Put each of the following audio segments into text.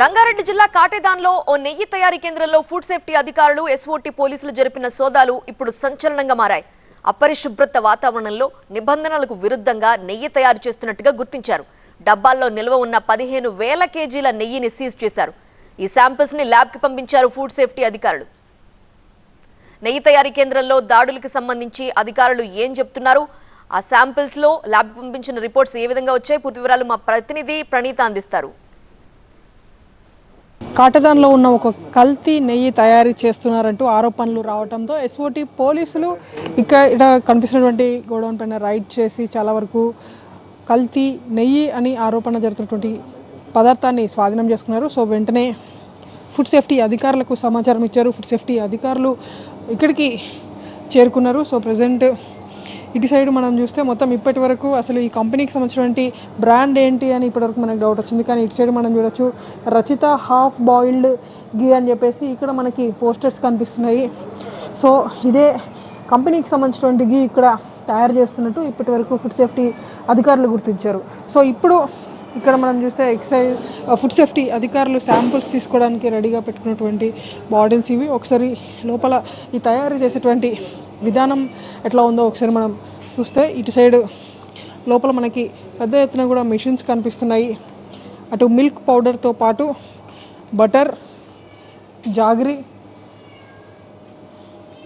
రంగారెడ్డి జిల్లా కాటేదాన్లో ఓ నెయ్యి తయారీ కేంద్రంలో ఫుడ్ సేఫ్టీ అధికారులు ఎస్ఓటీ పోలీసులు జరిపిన సోదాలు ఇప్పుడు సంచలనంగా మారాయి. అపరిశుభ్రత వాతావరణంలో నిబంధనలకు విరుద్ధంగా నెయ్యి తయారు చేస్తున్నట్టుగా గుర్తించారు. డబ్బాల్లో నిల్వ ఉన్న పదిహేను వేల కేజీల నెయ్యిని సీజ్ చేశారు. ఈ శాంపిల్స్ని ల్యాబ్కి పంపించారు ఫుడ్ సేఫ్టీ అధికారులు. నెయ్యి తయారీ కేంద్రంలో దాడులకు సంబంధించి అధికారులు ఏం చెప్తున్నారు? ఆ శాంపిల్స్లో ల్యాబ్ పంపించిన రిపోర్ట్స్ ఏ విధంగా వచ్చాయి? పూర్తి వివరాలు మా ప్రతినిధి ప్రణీత అందిస్తారు. కాటదాన్లో ఉన్న ఒక కల్తీ నెయ్యి తయారీ చేస్తున్నారంటూ ఆరోపణలు రావడంతో ఎస్ఓటి పోలీసులు ఇక్కడ ఇక్కడ కనిపిస్తున్నటువంటి గోడౌన్ పైన రైడ్ చేసి చాలా వరకు కల్తీ నెయ్యి అని ఆరోపణ జరుగుతున్నటువంటి పదార్థాన్ని స్వాధీనం చేసుకున్నారు. సో వెంటనే ఫుడ్ సేఫ్టీ అధికారులకు సమాచారం ఇచ్చారు. ఫుడ్ సేఫ్టీ అధికారులు ఇక్కడికి చేరుకున్నారు. సో ప్రజెంట్ ఇటు సైడ్ మనం చూస్తే మొత్తం ఇప్పటి వరకు అసలు ఈ కంపెనీకి సంబంధించినటువంటి బ్రాండ్ ఏంటి అని ఇప్పటివరకు మనకు డౌట్ వచ్చింది. కానీ ఇటు సైడ్ మనం చూడొచ్చు రచిత హాఫ్ బాయిల్డ్ గీ అని చెప్పేసి ఇక్కడ మనకి పోస్టర్స్ కనిపిస్తున్నాయి. సో ఇదే కంపెనీకి సంబంధించినటువంటి గీ ఇక్కడ తయారు చేస్తున్నట్టు ఇప్పటి వరకు ఫుడ్ సేఫ్టీ అధికారులు గుర్తించారు. సో ఇప్పుడు ఇక్కడ మనం చూస్తే ఎక్సైజ్ ఫుడ్ సేఫ్టీ అధికారులు శాంపుల్స్ తీసుకోవడానికి రెడీగా పెట్టుకున్నటువంటి బాటిల్స్ ఇవి. ఒకసారి లోపల ఈ తయారు చేసేటువంటి విధానం ఎట్లా ఉందో ఒకసారి మనం చూస్తే ఇటు సైడ్ లోపల మనకి పెద్ద ఎత్తున కూడా మిషన్స్ కనిపిస్తున్నాయి. అటు మిల్క్ పౌడర్తో పాటు బటర్ జాగరి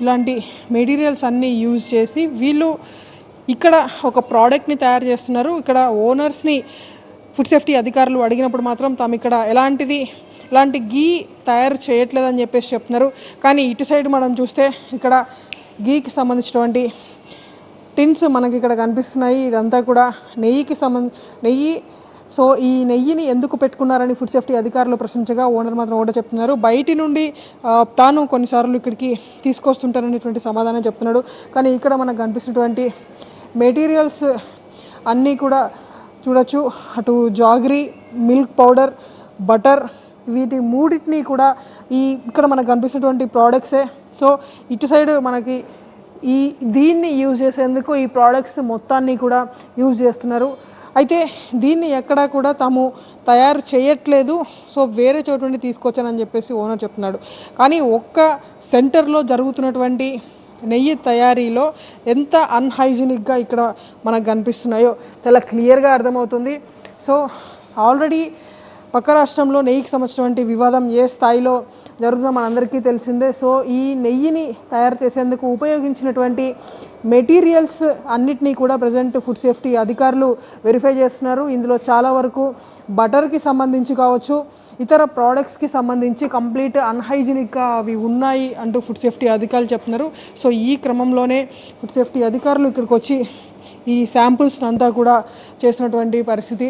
ఇలాంటి మెటీరియల్స్ అన్నీ యూజ్ చేసి వీళ్ళు ఇక్కడ ఒక ప్రోడక్ట్ని తయారు చేస్తున్నారు. ఇక్కడ ఓనర్స్ని ఫుడ్ సేఫ్టీ అధికారులు అడిగినప్పుడు మాత్రం తాము ఇక్కడ ఎలాంటిది ఇలాంటి గీ తయారు చేయట్లేదని చెప్పేసి చెప్తున్నారు. కానీ ఇటు సైడ్ మనం చూస్తే ఇక్కడ గీకి సంబంధించినటువంటి టిన్స్ మనకి ఇక్కడ కనిపిస్తున్నాయి. ఇదంతా కూడా నెయ్యికి సంబంధ నెయ్యి సో ఈ నెయ్యిని ఎందుకు పెట్టుకున్నారని ఫుడ్ సేఫ్టీ అధికారులు ప్రశ్నించగా ఓనర్ మాత్రం ఒకటే చెప్తున్నారు. బయటి నుండి తాను కొన్నిసార్లు ఇక్కడికి తీసుకొస్తుంటారనేటువంటి సమాధానం చెప్తున్నాడు. కానీ ఇక్కడ మనకు కనిపిస్తున్నటువంటి మెటీరియల్స్ అన్నీ కూడా చూడొచ్చు. అటు జాగరీ మిల్క్ పౌడర్ బటర్ వీటి మూడింటిని కూడా ఈ ఇక్కడ మనకు కనిపిస్తున్నటువంటి ప్రోడక్ట్సే. సో ఇటు సైడ్ మనకి ఈ దీన్ని యూజ్ చేసేందుకు ఈ ప్రోడక్ట్స్ మొత్తాన్ని కూడా యూజ్ చేస్తున్నారు. అయితే దీన్ని ఎక్కడా కూడా తాము తయారు చేయట్లేదు. సో వేరే చోటు నుండి తీసుకొచ్చానని చెప్పేసి ఓనర్ చెప్తున్నాడు. కానీ ఒక్క సెంటర్లో జరుగుతున్నటువంటి నెయ్యి తయారీలో ఎంత అన్హైజీనిక్గా ఇక్కడ మనకు కనిపిస్తున్నాయో చాలా క్లియర్గా అర్థమవుతుంది. సో ఆల్రెడీ పక్క రాష్ట్రంలో నెయ్యికి సంబంధించినటువంటి వివాదం ఏ స్థాయిలో జరుగుతుందో మనందరికీ తెలిసిందే. సో ఈ నెయ్యిని తయారు చేసేందుకు ఉపయోగించినటువంటి మెటీరియల్స్ అన్నిటినీ కూడా ప్రజెంట్ ఫుడ్ సేఫ్టీ అధికారులు వెరిఫై చేస్తున్నారు. ఇందులో చాలా వరకు బటర్కి సంబంధించి కావచ్చు ఇతర ప్రోడక్ట్స్కి సంబంధించి కంప్లీట్ అన్హైజీనిక్గా అవి ఉన్నాయి అంటూ ఫుడ్ సేఫ్టీ అధికారులు చెప్తున్నారు. సో ఈ క్రమంలోనే ఫుడ్ సేఫ్టీ అధికారులు ఇక్కడికి వచ్చి ఈ శాంపుల్స్ని అంతా కూడా చేసినటువంటి పరిస్థితి.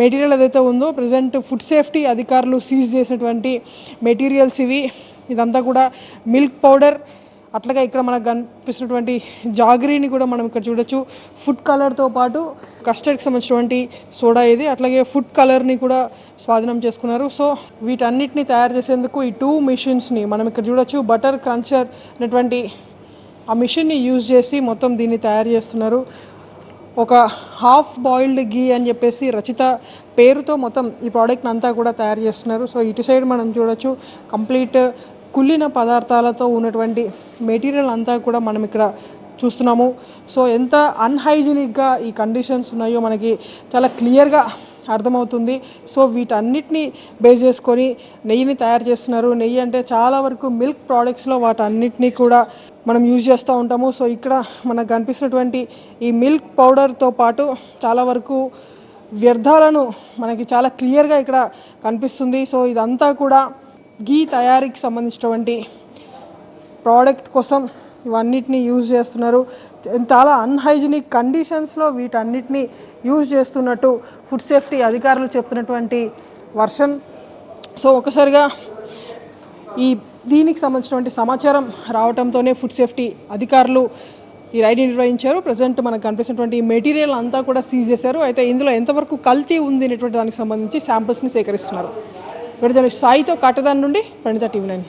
మెటీరియల్ ఏదైతే ఉందో ప్రజెంట్ ఫుడ్ సేఫ్టీ అధికారులు సీజ్ చేసినటువంటి మెటీరియల్స్ ఇవి. ఇదంతా కూడా మిల్క్ పౌడర్ అట్లాగే ఇక్కడ మనకు కనిపిస్తున్నటువంటి జాగరీని కూడా మనం ఇక్కడ చూడొచ్చు. ఫుడ్ కలర్తో పాటు కస్టర్డ్కి సంబంధించినటువంటి సోడా ఇది. అట్లాగే ఫుడ్ కలర్ని కూడా స్వాధీనం చేసుకున్నారు. సో వీటన్నిటిని తయారు చేసేందుకు ఈ టూ మిషన్స్ని మనం ఇక్కడ చూడొచ్చు. బటర్ క్రంచర్ అనేటువంటి ఆ మిషన్ని యూజ్ చేసి మొత్తం దీన్ని తయారు చేస్తున్నారు. ఒక హాఫ్ బాయిల్డ్ గీ అని చెప్పేసి రచిత పేరుతో మొత్తం ఈ ప్రోడక్ట్ని అంతా కూడా తయారు చేస్తున్నారు. సో ఇటు సైడ్ మనం చూడొచ్చు కంప్లీట్ కుళ్ళిన పదార్థాలతో ఉన్నటువంటి మెటీరియల్ అంతా కూడా మనం ఇక్కడ చూస్తున్నాము. సో ఎంత అన్హైజీనిక్గా ఈ కండిషన్స్ ఉన్నాయో మనకి చాలా క్లియర్గా అర్థమవుతుంది. సో వీటన్నిటిని బేస్ చేసుకొని నెయ్యిని తయారు చేస్తున్నారు. నెయ్యి అంటే చాలా వరకు మిల్క్ ప్రోడక్ట్స్లో వాటన్నిటినీ కూడా మనం యూజ్ చేస్తూ ఉంటాము. సో ఇక్కడ మనకు కనిపిస్తున్నటువంటి ఈ మిల్క్ పౌడర్తో పాటు చాలా వరకు వ్యర్థాలను మనకి చాలా క్లియర్గా ఇక్కడ కనిపిస్తుంది. సో ఇదంతా కూడా గీ తయారీకి సంబంధించినటువంటి ప్రోడక్ట్ కోసం ఇవన్నిటిని యూజ్ చేస్తున్నారు. చాలా అన్హైజినిక్ కండిషన్స్లో వీటన్నిటిని యూజ్ చేస్తున్నట్టు ఫుడ్ సేఫ్టీ అధికారులు చెప్తున్నటువంటి వర్షన్. సో ఒకసారిగా ఈ దీనికి సంబంధించినటువంటి సమాచారం రావడంతోనే ఫుడ్ సేఫ్టీ అధికారులు ఈ రైడ్ నిర్వహించారు. ప్రజెంట్ మనకు కనిపిస్తున్నటువంటి మెటీరియల్ అంతా కూడా సీజ్ చేశారు. అయితే ఇందులో ఎంతవరకు కల్తీ ఉంది అనేటువంటి దానికి సంబంధించి శాంపిల్స్ని సేకరిస్తున్నారు. విడుదల సాయితో కాటదాన్ నుండి ప్రణిత టీవీ నైన్.